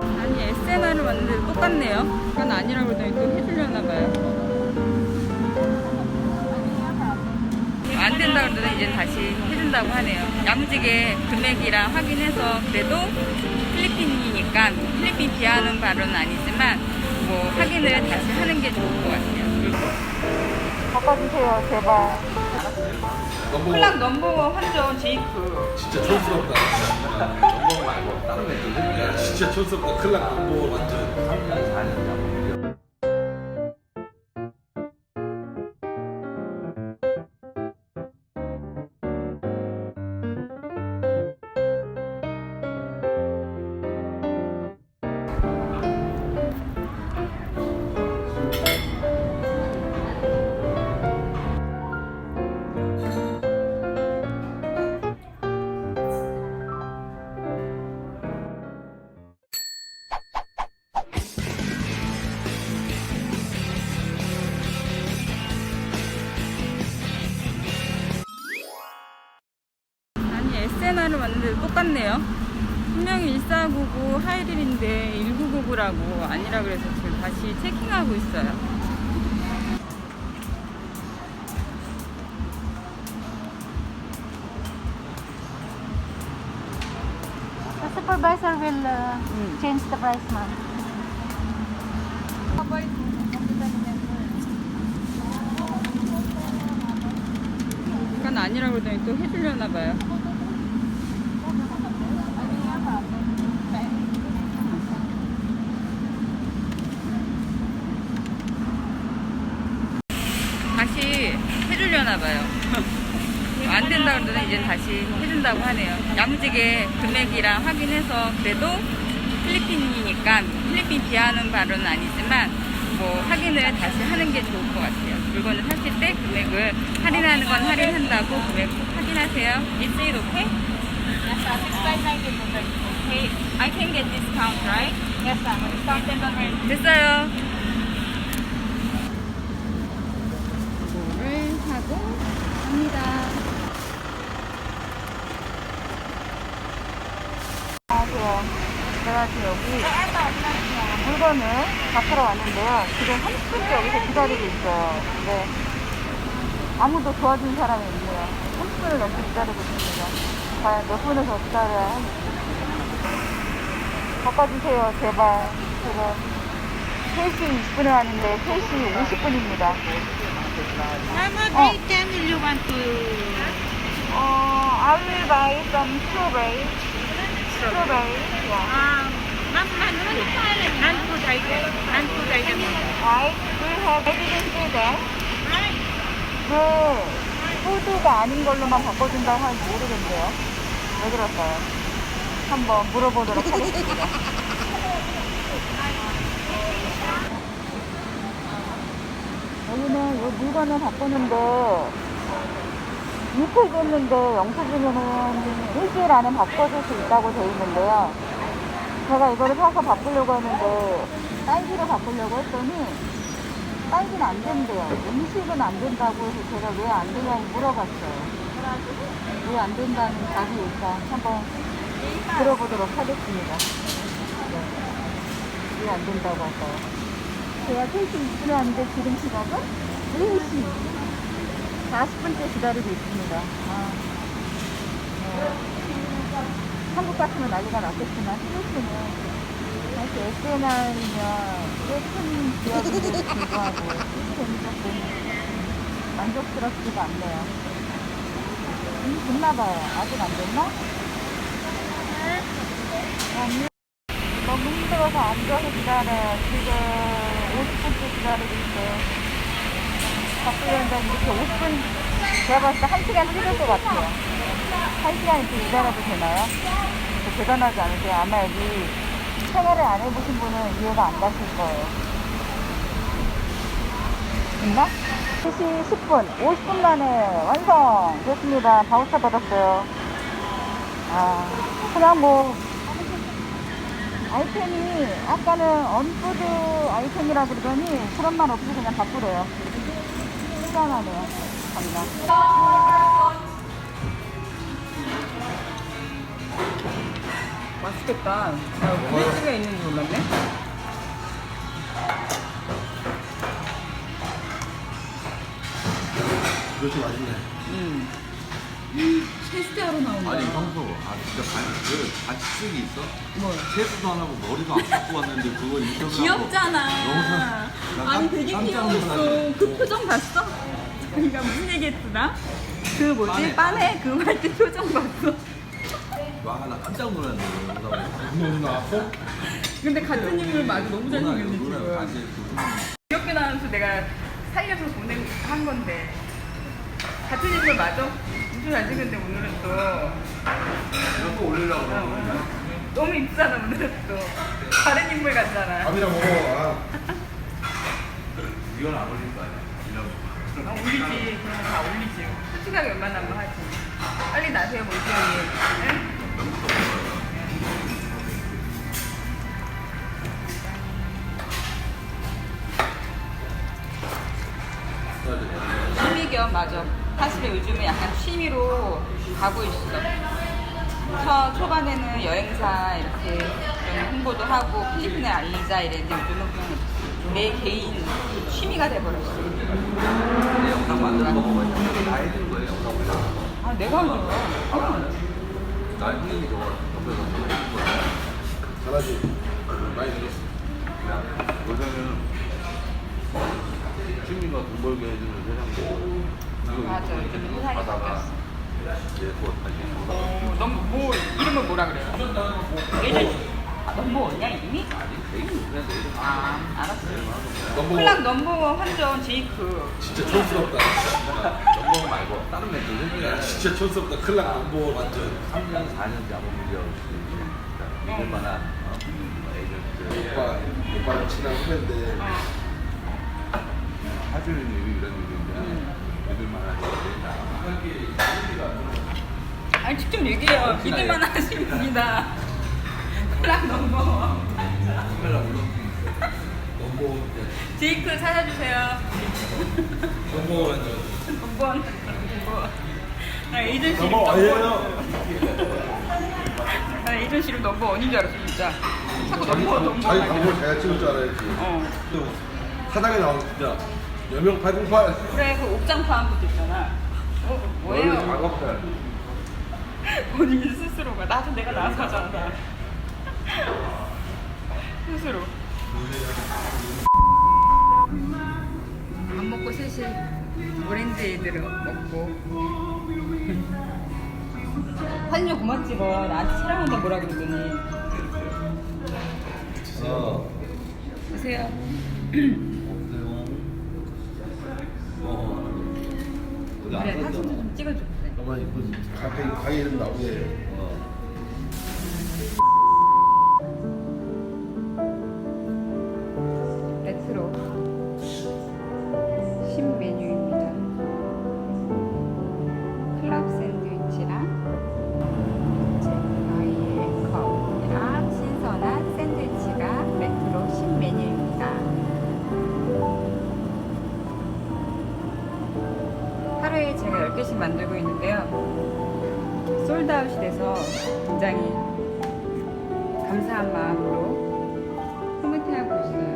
아니 SNR을 왔는데 똑같네요. 그건 아니라고 그러더니 또 해주려나 봐요. 안 된다 그러더니 이제 다시 해준다고 하네요. 야무지게 금액이랑 확인해서 그래도 필리핀이니까 필리핀 비하하는 바로는 아니지만 뭐 확인을 다시 하는 게 좋을 것 같아요. 바꿔주세요 제발. 클락 넘버원 환전 제이크. 진짜 촌스럽다. 진짜 넘버 말고 다른 애들. 진짜 촌스럽다. 클락 넘버 완전 3년 4년 1499 하이릴인데 1999라고 아니라 그래서 지금 다시 체킹하고 있어요. The supervisor will uh, Mm. change the price, ma'am. 그건 아니라 그러더니 또 해주려나 봐요. 다시 해주려나 봐요. 안 된다 그러더니 이제 다시 해준다고 하네요. 야무지게 금액이랑 확인해서 그래도 필리핀이니까 필리핀 비하하는 바로는 아니지만 뭐 확인을 다시 하는 게 좋을 것 같아요. 물건을 사실 때 금액을 할인하는 건 할인한다고 금액 꼭 확인하세요. Is it okay? Yes, sir. 6590 Okay, I can get discount, right? Yes, sir. Discount 됐어요. 이거를 하고 갑니다. 안녕하세요. 제가 지금 여기 물건을 받으러 왔는데요. 지금 30분째 여기서 기다리고 있어요. 근데 아무도 도와준 사람이 없네요. 30분을 넘게 기다리고 있습니다. 과연 몇 분을 더 기다려야 할지. 바꿔주세요, 제발. 지금 3시 20분에 왔는데 3시 50분입니다. Mama, Oh. which channel you want to? 어, I will buy some strawberry. 푸드가 아닌 걸로만 바꿔준다고 하는지 모르겠네요. 왜 그럴까요? 한번 물어보도록 하겠습니다. 여기는 이 물건을 바꾸는데 이틀 됐는데 영수증에는 일주일 안에 바꿔줄 수 있다고 되어 있는데요. 제가 이거를 사서 바꾸려고 했는데 딸기로 바꾸려고 했더니 딸기는 안 된대요. 음식은 안 된다고 해서 제가 왜 안 되냐고 물어봤어요. 왜 안 된다는 답이 일단 한번 들어보도록 하겠습니다. 왜안 된다고 할까요? 제가 3시 20분에 왔는데 지금 시각은 4시 40분째 기다리고 있습니다. 아, 네. 한국 같으면 난리가 났겠지만 필리핀은 사실 SNR이면 꽤큰 기업인데도 불구하고 시스템이 조금 만족스럽지가 않네요. 음, 됐나봐요. 아직 안 됐나? 너무 힘들어서 앉아서 기다려요. 지금 50분째 기다리고 있어요. 바꾸려는데 이렇게 50분, 제가 봤을 때 1시간 찍을 것 같아요. 1시간 이렇게 기다려도 되나요? 저 대단하지 않으세요? 아마 여기 생활을 안 해보신 분은 이해가 안 가실 거예요. 있나? 3시 10분, 50분 만에 완성! 됐습니다. 바우처 받았어요. 아, 그냥 뭐, 아이템이 아까는 언푸드 아이템이라 그러더니 그런 말 없이 그냥 바꾸래요. 시원하네요. 감사. 맛있겠다. 고깃집에 있는지 몰랐네. 이것이 맛있네. 음. 줄아 진짜 반 그 반칙이 있어? 뭐 세수도 안 하고 머리도 안 깎고 왔는데 그거 인터뷰 귀엽잖아. 아니 되게 귀여웠어. 그 표정 봤어? 자기가 무슨 얘기했더라? 그 뭐지? 빠네. 빠네 그거 할 때 표정 봤어. 와나 깜짝 놀랐네 너무 나왔어? 근데 같은 인물 맞아 너무 잘생겼네 누나 지금. 그 귀엽게 나와서 내가 살려서 보낸 한 건데 같은 인물 맞아? 엄청 잘생겼는데 오늘은 또 이런 거 올리려고 어, 그러는 어. 너무 이쁘잖아 오늘은 또 다른 인물 같잖아. 밥이랑 먹어. 아. 이건 안 올릴 거 아니야 이런 거 아, 올리지. 그런 거다 올리지. 솔직하게 웬만하면 하지. 빨리 나세요, 몰빵이. 응? 취미로 가고 있어. 초, 초반에는 여행사 이렇게 좀 홍보도 하고 필리핀에 알리자 이랬는데 요즘은 그냥 내 개인 취미가 돼버렸어. 영상 만드는 거 보면 다 해주는 거예요 영상 보면 아, 내가 하는 거야. 나 형님이 저거 옆에서 해주는 거야 잘하지. 많이 들었어. 요새는 취미가 돈 벌게 해주는 세상이고 이거 맞아, 바뀌었어. 이제 또 다시 돌아가 어, 넘, 뭐, 이름은 뭐라 그래요? 예전, 아, 넘버원이야, 이름이? 아니 내일 그냥 내일 아, 알았어. 넘버 클락 넘버원 환전 제이크. 진짜 촌스럽다. 영광 말고 다른 멘트 생각해 진짜 촌스럽다. 클락 넘버 완전. 3년 4년 잡은 문제가 믿을 만한 어? 에이전트 오빠, 오빠랑 친한 후배인데. 하시는 일이 이런 일인데 믿을 만한 일이 아니, 직접 얘기해요. 믿을만 하신 분이다. 클락 넘버원. 넘버, 제이크 찾아주세요. 넘버 완전. 나 넘버. 아니에요. 나 에이전시 이름 넘버 원인 줄 알았어, 진짜. 자꾸 넘버원, 자기 넘버원. 광고 제가 찍을 줄 알아야지. 어. 사당에 나오는 진짜. 여명 808. 그래, 그 옥장파한 것도 있잖아. 어, 뭐예요? 작업할 본인 스스로가. 나도 내가 나와서 하잖아 스스로. 밥 먹고 셋이 에이드를 먹고. 사진 좀 그만 찍어 나한테 촬영한다 뭐라 그러더니. 어 보세요 그래 사진도 좀 찍어줘 그래. 이쁘지. 가게, 이름 나오게. 레 찾아오시 돼서 굉장히 감사한 마음으로 흐뭇해하고 있어요.